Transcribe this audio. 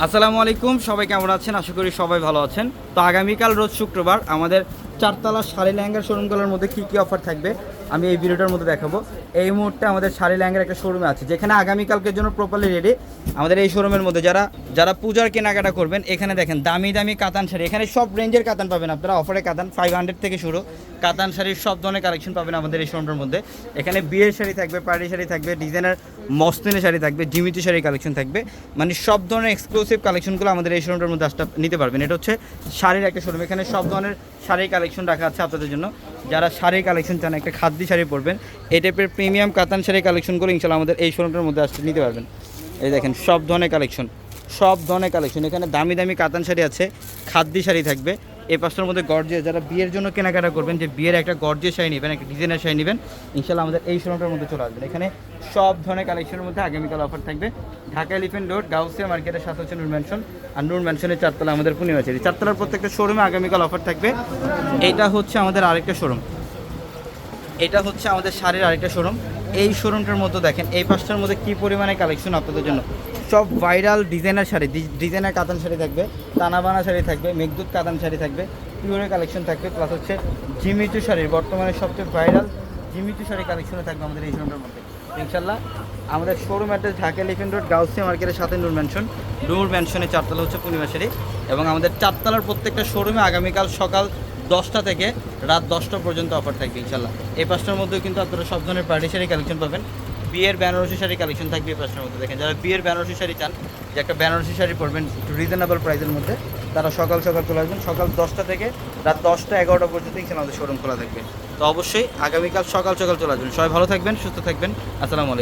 আসসালামু আলাইকুম, সবাই কেমন আছেন? আশা করি সবাই ভালো আছেন। তো আগামীকাল রোজ শুক্রবার আমাদের চারতলা শাড়ি লেহেঙ্গার শোরুমগুলোর মধ্যে কী কী অফার থাকবে আমি এই ভিডিওটার মধ্যে দেখাবো। এই মুহূর্তে আমাদের শাড়ি লেহেঙ্গার একটা শোরুমে আছে, যেখানে আগামীকালকের জন্য প্রপারলি রেডি আমাদের এই শোরুমের মধ্যে যারা যারা পূজার কেনাকাটা করবেন, এখানে দেখেন দামি দামি কাতান শাড়ি। এখানে সব রেঞ্জের কাতান পাবেন আপনারা অফারে কাতান ফাইভ হান্ড্রেড থেকে শুরু। কাতান শাড়ির সব ধরনের কালেকশন পাবেন আমাদের এই শোরুমটার মধ্যে। এখানে বিয়ের শাড়ি থাকবে পাড়ি শাড়ি থাকবে ডিজাইনার মস্তিনের শাড়ি থাকবে জিমিতি শাড়ি কালেকশন থাকবে। মানে সব ধরনের এক্সক্লুসিভ কালেকশনগুলো আমাদের এই শোরুমটার মধ্যে আসতে নিতে পারবেন। এটা হচ্ছে শাড়ির একটা শোরুম এখানে সব ধরনের শাড়ির কালেকশন রাখা আছে আপনাদের জন্য। যারা শাড়ির কালেকশন চান, একটা খাদ্যি শাড়ি পরবেন, এই টাইপের প্রিমিয়াম কাতান শাড়ির কালেকশনগুলো ইনশাল্লাহ আমাদের এই শোরুমটার মধ্যে আসতে নিতে পারবেন। এই দেখেন, সব ধরনের কালেকশন সব ধরনের কালেকশন এখানে দামি দামি কাতান শাড়ি আছে, খাদ্যি শাড়ি থাকবে। এই পাঁচটার মধ্যে গর্জিয়ে যারা বিয়ের জন্য কেনাকাটা করবেন, যে বিয়ের একটা গর্জিয়ে শাড়ি নেবেন, একটা ডিজাইনের শাড়ি নেবেন ইনশাল্লাহ আমাদের এই শোরুমটার মধ্যে চলে আসবেন। এখানে সব ধরনের কালেকশনের মধ্যে আগামীকাল অফার থাকবে। ঢাকা এলিফেন্ট রোড গাউসিয়া মার্কেটের সাথে হচ্ছে নূর ম্যানশন আর নূর ম্যানশনের চারতলা আমাদের পূর্ণিমা চারি চারতলার প্রত্যেকটা শোরুমে আগামীকাল অফার থাকবে। এইটা হচ্ছে আমাদের আরেকটা শোরুম এটা হচ্ছে আমাদের শাড়ির আরেকটা শোরুম এই শোরুমটার মধ্যে দেখেন, এই পাঁচটার মধ্যে কী পরিমাণে কালেকশন আপনাদের জন্য? সব ভাইরাল ডিজাইনার শাড়ি ডিজাইনার কাতান শাড়ি থাকবে টানাবানা শাড়ি থাকবে, মেঘদূত কাতান শাড়ি থাকবে, পিওরের কালেকশন থাকবে প্লাস হচ্ছে জিমিচু শাড়ির, বর্তমানে সবচেয়ে ভাইরাল জিমিচু শাড়ি কালেকশনে থাকবে আমাদের এই শোরুমটার মধ্যে। ইনশাল্লাহ আমাদের showroom address Dhaka elephant road Gausia মার্কেটের সাথে নূর ম্যানশন নূর ম্যানশনের চারতলা হচ্ছে পূর্ণিমা শাড়ি এবং আমাদের চারতলার প্রত্যেকটা শোরুমে আগামীকাল সকাল দশটা থেকে রাত দশটা পর্যন্ত অফার থাকবে ইনশাল্লাহ এই পাঁচটার মধ্যেও কিন্তু আপনারা সব ধরনের পার্টি শাড়ি কালেকশন পাবেন। বিয়ের বেনারসি শাড়ি কালেকশন থাকবে এই মধ্যে। দেখেন, যারা বিয়ের বেনারসি শাড়ি চান, যে একটা বেনারসি শাড়ি পরবেন, একটু রিজনেবল প্রাইসের মধ্যে, তারা সকাল সকাল চলে আসবেন। সকাল দশটা থেকে রাত দশটা এগারোটা পর্যন্ত এখানে আমাদের শোরুম খোলা থাকবে। তো অবশ্যই আগামীকাল সকাল সকাল চলে আসবেন। সবাই ভালো থাকবেন, সুস্থ থাকবেন। আসসালামু আলাইকুম।